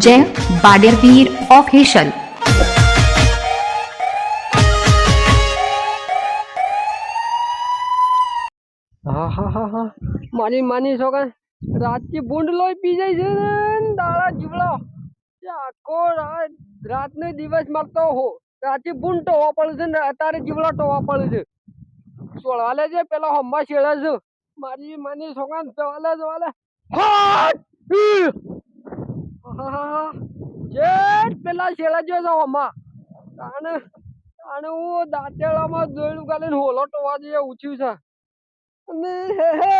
જય બાડેરવીર ઓફિશિયલ માની હા હા હા માની છોકરા રાતથી બુંડ લોહી પી જાય છે ને દાડા જીવડો. આખો રાત રાતને દિવસ મળતો હો. રાતથી બુંડ ટોવા પડે છે ને અત્યારે જીવડો ટોવા પડે છે. છોડવા લે છે પેલા હમ્મા છેડે છે. મારી માની સોગાન જવાલે જવાલે જેટ પેલા શેડા જો જાવ હમ્મા તાણે તાણે હું દાંતેડામાં જોયેલું કાલે હોલો ટોવા જઈએ ઉછ્યું છે. અને હે હે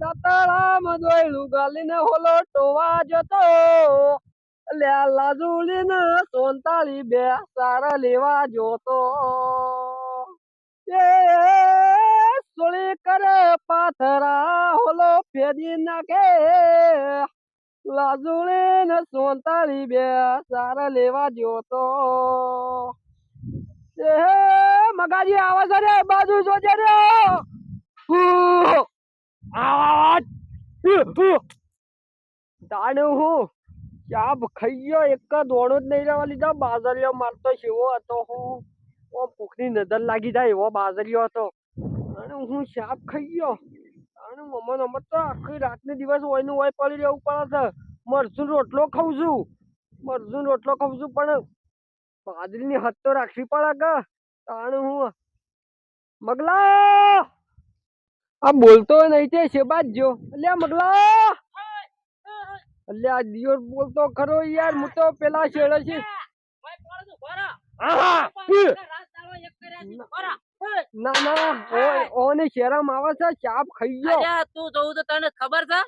દાતાળામાં દોયલું ગાલીને હોલો ટોવા જતો. લ્યા લાજુલીને સોનતાળી બે સારા લેવા જોતો. એ સોળી કરે પાથરા, હોલો ફેરી નાખે. લાજુલીને સોનતાળી બે સારા લેવા જોતો એ મગાજી, આવે છે રે બાજુ જોજે રે! આવાજ! તાણે હું ચાપ ખાઈ ગયો એક દોડો જ નહીં રહેવા લીધો. બાજરીઓ મારતો શેવો હતો હું. ઓ ભૂખની નજર લાગી જાય એવો બાજરીઓ હતો. અને હું સાપ ખાઈ ગયો. અને મમ્મા નંબર તો આખી રાતને દિવસ હોયનું હોય પડી રહેવું પડે છે. મરસું રોટલો ખાઉં છું. મરસું રોટલો ખાઉં છું પણ પાદરીની હદ તો રાખવી પડે કે? તાણે હું મગલા આ બોલતો નહીં તે શેબાજ જો. અલ્યા મગલા અલ્યા આ દિયોર બોલતો ખરો યાર હું તો પેલા છેડે છે! ના ના ઓને શેરમ આવે છે ચાપ ખાઈ ગયો. અરે તું જોઉં તો તને ખબર છે?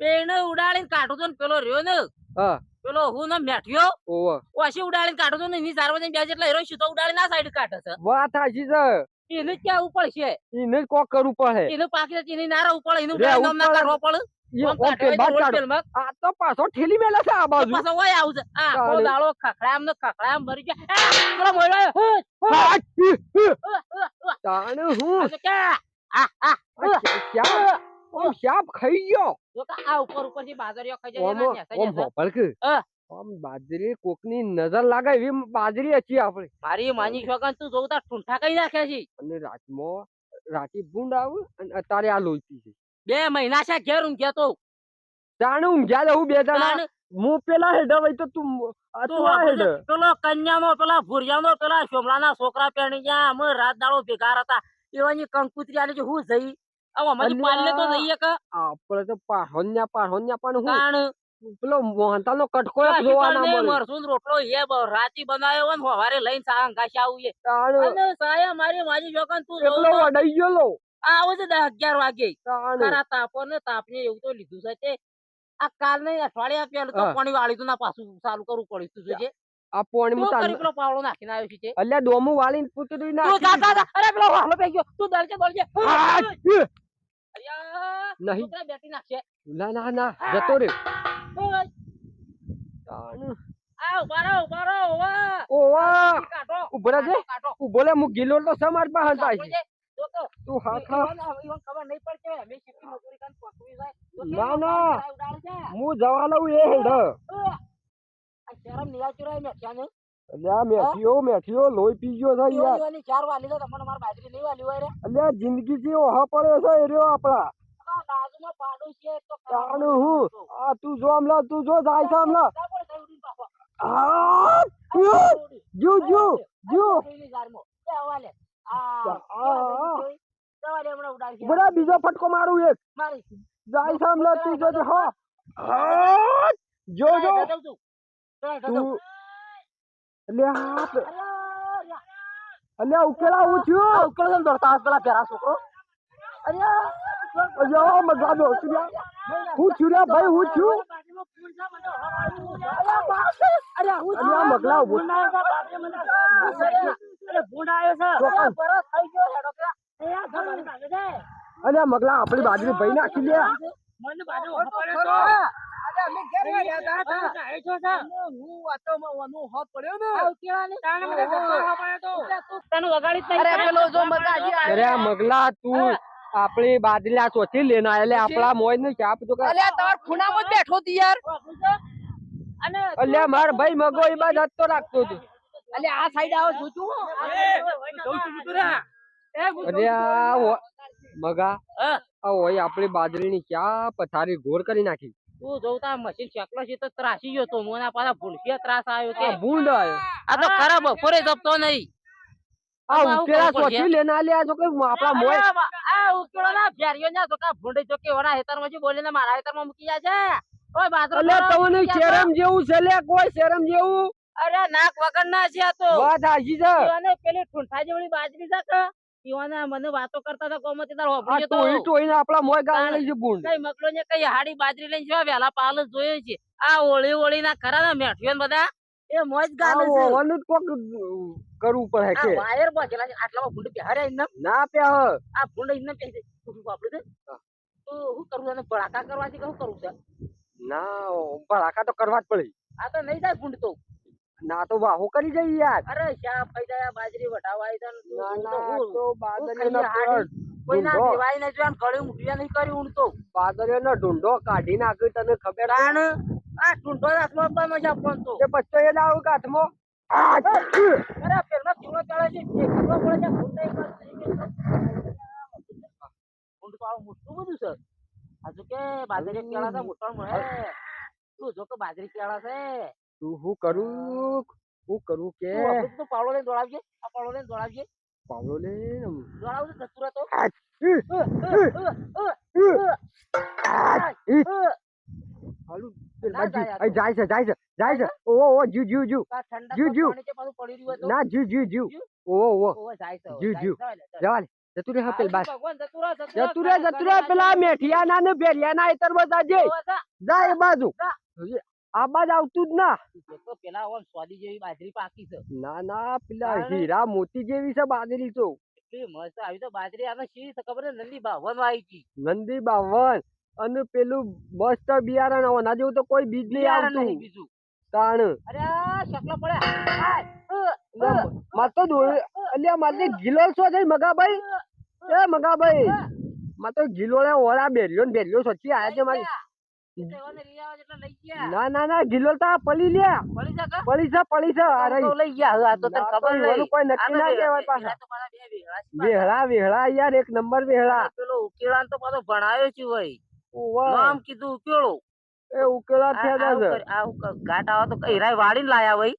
પેને ઉડાડીને કાઢો તો પેલો રહ્યો ને. હા. પેલો હું ને મેઠ્યો. ઓવ. ઓશી ઉડાડીને કાઢો તો ને સાર્વજનિક બે જેટલા હીરો તો ઉડાડી ના સાઈડ કાઢે છે. વાત સાચી છે. એને ક્યાં ઉપર છે એને કોક કરવું પડે. એનું પાકી એની નારા ઉપર એનું રે, ના. કાઢવો પડે. પાછો ઠેલી મેલે છે આ બાજુ પાછો ઓય આવું આ આખો તાળી. ખખડામ ને ખખડામ ભરી ગયા આ, પેલો મોયલો આયો. હુઈ, હુઈ, હાટ! ઈ! ઈ! હુઈ, હુઈ, હુઈ. તાણે હું આ આ, આ, હુઈ. ઓમ શાપ ખાઈ ગયો જો આ ઉપર ઉપરથી બાજરીઓ ખાઈ જાય ઓમ એના નેસા ઓમ નેસા. હોપળ કે હા. આમ બાજરી કોકની નજર લાગે એવી બાજરી હતી આપણે મારી માની છોકરા તું જોતા ઠૂંઠા કઈ નાખ્યા છે અને રાતમાં રાતી બુંડ આવે અને અત્યારે આ લોચી છે બે મહિના છે ઘેર ઊંઘ્યા તો જાણે ઊંઘ્યા લેવું બે જણા હું પેલા હેડ હોય તો તું. પેલો કન્યાનો પેલા ભુરિયાનો પેલા શોમલાના છોકરા પેણી ગયા. અમે રાત દાડો ભેગા હતા. એવાની કંકુતરી આલી હું જઈ? અમારી પાલ્લે તો. જઈએ કે? આપણે તો પાહોન્યા પાહોન્યા પણ હું? પેલો મોહનતા નો કટકો એક જોવા ના મળે. મરસુન રોટલો એ રાતી બનાવ્યો ને હવારે લઈને સાંગ ઘાસી આવું એ. અને સાયા મારી મારી જોકન તું જોઉં વડાઈ ગયો લો આવો છે દસ અગિયાર વાગે. તારા તાપો ને તાપને એવું તો લીધું છે તે આ કાલ ને અઠવાડિયા પેલું તો પાણી વાળી તું ના પાછું ચાલુ કરવું પડ્યું તું જોઈએ આ પોણી તું મુતા કરી પેલો પાવડો નાખીને આવ્યો છે તે. અલ્યા ડોમું વાળીને પૂતળી તું જા જા જા. અરે પેલો વાળો પે ગયો. તું દળજે દળજે નહીં. બેઠી નાખશે. ના ના ના. જતો રે ઉભરા આ ઊભા લે મુ ગિલો તો સમાર પાસે છે. તો, તું હા ખા ઈવોને- ઈવોને ખબર નહીં પડશે અમે શીખી મજૂરી કરીને પકડી જાય. ના, ના. હું જવા લઉં એ હેડ. આ શરમ નિરાશ ચુરાઈ મેઠિયાને. અલ્યા મેઠિયો મેઠિયો લોહી પી ગયો છે યાર ઈવોની ચાર વાલી તો તમને મારી બાજરી નહીં વાલી હોય રે. અલ્યા જિંદગી થી ઓહા પડ્યો છે એ રહ્યો આપડા બાજુમાં પાડોશ છે તો તાણ હું? આ તું જો આમલા તું જો જાય છે પડે પાછો. આ, ઉહ, જુ જુ જુ બરા બીજો ફટકો મારું એક. જાય આમલા તું જો જો હા. જો જો. તું અલ્યા ઉકેલા હું છું. ઉકેલ છે ને દોડતા? હાથ પેલા પેરા છોકરો. અલ્યા, અલ્યા મગા દો હું રે ભાઈ હું હું મગલા ઊભો. અરે, મગલા આપણી બાજરી ભાઈ નાખી લે. મને બાજુ તો. તો. તું મગલા તું આપણી બાજરી આ ચોથી લેના એટલે આપણા મોજ ને ચા તો તમાર ખૂણામાં બેઠો તી યાર. અલ્યા માર ભાઈ મગો એ બાદ હતો રાખતો હતો. અલ્યા આ સાઈડ આવો જોજો અરે આ મગા. હા. આ ઓય આપણી બાજરીની ક્યાં પથારી ઘોર કરી નાખી. તું જોતા મશીન ચકલો છે તો ત્રાસી ગયો તો મોના પાછા ભૂલકી ત્રાસ આવ્યો કે. ભૂંડ આવ્યો આ તો ખરાબ બપોરે જપતો નહીં. આ ઉકેલા કરવું લેના લે લેના જો કે આપણા મોય આ ઉકેલો ના ફેરિયો ના ભૂંડે કા ભૂંડી ચોકે વડા હેતરમાંથી બોલીને મારા હેતરમાં મૂકી જાય છે. ઓય બાજરો અલ્યા ખરાબ તમને શરમ જેવું છે લે કોઈ શરમ જેવું. અરે નાક વગર ના છે આ તો. વાત આજી છે. અને પેલી ઠુંઠાજી જેવડી બાજરી છે કે? ઈવાને મને વાતો કરતા હતા કોમતી તાર આ હોભળ્યો તો. ટોઈ ટોઈને આપણા મોય ગાળ લઈ છે ભૂંડ. કઈ મકલો ને કઈ હાડી બાજરી લઈને જેવા વેલા પાલ જોયો છે. આ ઓળી ઓળી ના ખરા ના મેઠિયો ને બધા એ મોજ ગાલે છે. ઓવાનું જ કોક કરવું પડે આ કે વાયર બચેલા છે. આટલામાં ભૂંડ પહેરે એમને. ના પે હ આ ભૂંડ એમને પહેરે તું શું વાપરે છે? તો શું કરવું અને ભડાકા કરવાથી શું કરું છે? ના ભડાકા તો કરવા જ પડે. આ તો નહીં થાય ભૂંડ તો. ના તો વાહો કરી જઈ યાર. અરે શા ફાયદા બાજરી વટાવાય ના ના તો હું બાદરીનો કોઈ ના. દેવાય ને જો આમ ગળે નહીં કરી કાઢી તને ખબર આ હાથમાં મજા પડતો તે. પછી એ લાવ કાથમાં આ, અરે પેલો ચૂલો ચડે છે. દેખાડવો પડે છે ભૂંડ એક વાર થઈ તો. આવું મોટું બધું છે. આજુ કે બાજરી કેળા મોટા મળે. તું જો કે બાજરી કેળા છે. તું હું કરું? હું કરું કે? તું પાવડો લઈને દોડાવજે આ પાવડો લઈને દોડાવજે. પાવડો લઈને દોડાવજે ધતુરા તો. હાલું જાય જાય છે જાય છે જાય છે. ઓહો ઓહો જીવ જીવ જીવ. જીવ, જીવ. ના જીવ જીવ જીવ. ઓ જાય છે, જીવ, જાય જીવ. જાય જવા જતું રહે પેલ બાર. જતું રહે, જતું રહે પેલા મેઠિયાના ને ભેરિયાના ના જાજે ઓવે જા. જા. બાજુ. આ બાજ આવતું જ ના તો પેલા ઓમ સ્વાદી જેવી બાજરી પાકી છે ના ના પેલા હીરા મોતી જેવી છે બાજરી તો એટલી મસ્ત આવી તો બાજરી આને શી છે ખબર નંદી બાવન આવી નંદી બાવન અને પેલું મસ્ત બિયારણ ઓના જેવું તો કોઈ બીજ નહીં આવતું બીજું તાણ અરે શકલો પડે માર તો અલ્યા મારે ગિલોલ છો જઈ મગાભાઈ એ મગાભાઈ માર તો ગિલોળે ઓળા બેર્યો ને બેર્યો સચ્ચી આયા છે મારી ના ના ના ગિલોલ તો પલી લે. પલી છે પડી છે અરે. લઈ ગયા તો તને ખબર નહીં કોઈ નક્કી ના કહેવાય પાછા. આ વેળા. વેહળા વેહળા યાર એક નંબર વેહળા. પેલો ઉકેળા તો પાછો ભણાયો છે ભાઈ નામ કીધું ઉકેળો એ ઉકેળા આ- થયા ઘાટ આવે તો કઈ રાય વાળીને લાયા ભાઈ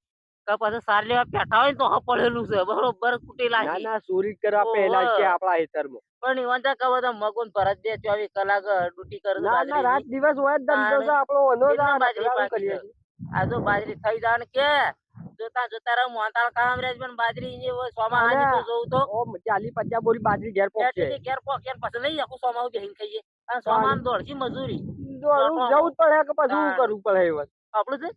કે પછી સાર લેવા પેઠા હોય ને તો પડેલું છે. બરોબર કુટેલા છે. ના સુરી કરવા પહેલા છે આપણા હેતરમાં પણ ઈવન કહો તો મગન ભરત બે ચોવીસ કલાક ડ્યુટી કરે ના ના રાત દિવસ હોય જ ધંધો છે આપણો વનો જ બાજરી કરીએ આ જો બાજરી થઈ જાય ને કે. જોતા જોતા રહો મોહનતાળ કામ રેજ પણ બાજરી હાની તો જોઉં તો. ઓ ચાલી પચાસ બોરી બાજરી ઘેર પહોંચે ઘેર પછી આખું સોમાં ઊભી રહીને ખાઈએ અને સોમાં દોડશી મજૂરી. દોડું જવું પડે કે પછી શું કરવું પડે એ આપણું છે?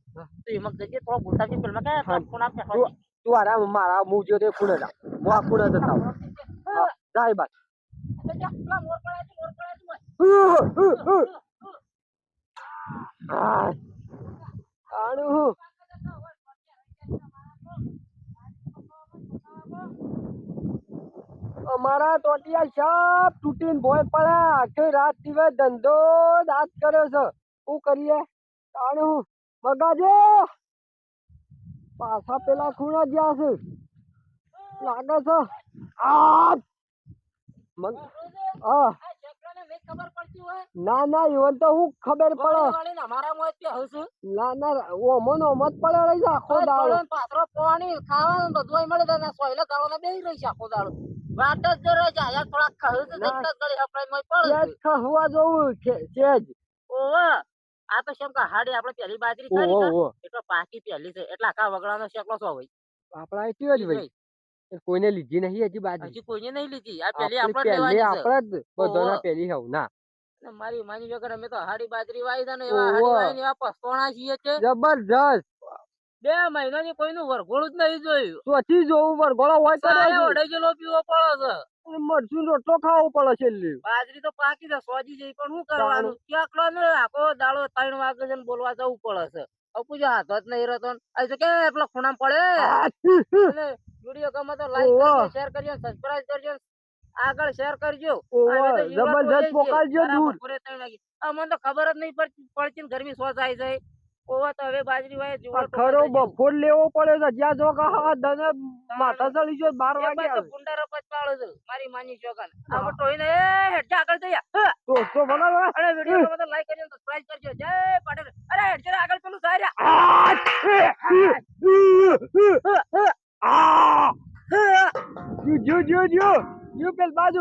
તો એમાં જઈએ થોડો ભૂલતા છે પેલા કે હા. ખૂણા તું તું આરામ મારા હું જો તે ખૂણે જા હું આ ખૂણે? અમારા ટોટિયા સાપ તૂટીને ભોય પડ્યા. આખી રાત દિવસ ધંધો દાંત કર્યો છે. શું કરીએ? તાણે હું પાછા પેલા ખૂણા ગયા છે. લાગે છે આ હા. ના ના એવન તો હું ખબર પડે. અમારા જ ના ના ઓમો નો મત પડે રહી છે આખો દાડો. પાથરો પાણી ખાવાનું બધું મળે તને સોયલે દાડો બેહી રહી છે આખો દાડો. વાત જ કરે છે આયા થોડા છે ના. જતા ગળી હપડાઈ મોય પડે સેજ ખહવા જવું છે જ. ઓવે. આ તો શેમ કે હાડી આપણે પહેલી બાજરી ને, એટલે પાકી પહેલી છે. એટલે આખા વગડાનો શેકલો સો હોય આપણા એટલી જ ભાઈ. કોઈને લીધી નહીં હજી બાજરી. હજી કોઈને નહીં લીધી. આ પહેલી આપણે લેવાની છે. આપણે જ બધાના પહેલી હવ ના. મારી માની વગર અમે તો હાડી બાજરી વાવી છે ને એવા હાડી હાડી ને એવા પસ્તોણા છીએ છે જબરજસ્ત. બે મહિનાની કોઈનું વરઘોડું જ નહીં જોયું. ચોથી જોવું વરઘોડો હોય તો અડે કિલો પીવો પડે છે. મરચું રોટલો ખાવો પડે છેલ્લે. બાજરી તો પાકી છે સોજી જઈ પણ શું કરવાનું? ક્યાંકલો ને આખો દાડો ત્રણ વાગે છે બોલવા જવું પડે છે. અપુજો પૂજા હાથ જ નહીં રહેતો આ તો કે એટલો ખૂણામાં પડે? વીડિયો ગમે તો લાઈક કરજો શેર કરજો સબસ્ક્રાઇબ કરજો આગળ શેર કરજો. જબરજસ્ત પોકાલજો વાગે. અમને તો ખબર જ નહીં પડતી પડતી ને ગરમી સો છે ઓવે તો હવે બાજરી વાય આ ખરો બફોર લેવો પડે છે. જ્યાં જો કે હા દને માથા ચડી જો બાર વાગે આવે. તો રપત ગુંડારો છે. મારી માની ચોકન આમાં ટોઈને હેઠે આગળ જઈ તો તો બરાબર અને વીડિયો ગમે તો લાઈક કરજો સબસ્ક્રાઇબ કરજો. જય પાટણ. અરે હેઠા આગળ પેલું સાર્યા આ! જો જો જો જો. પેલ બાજુ.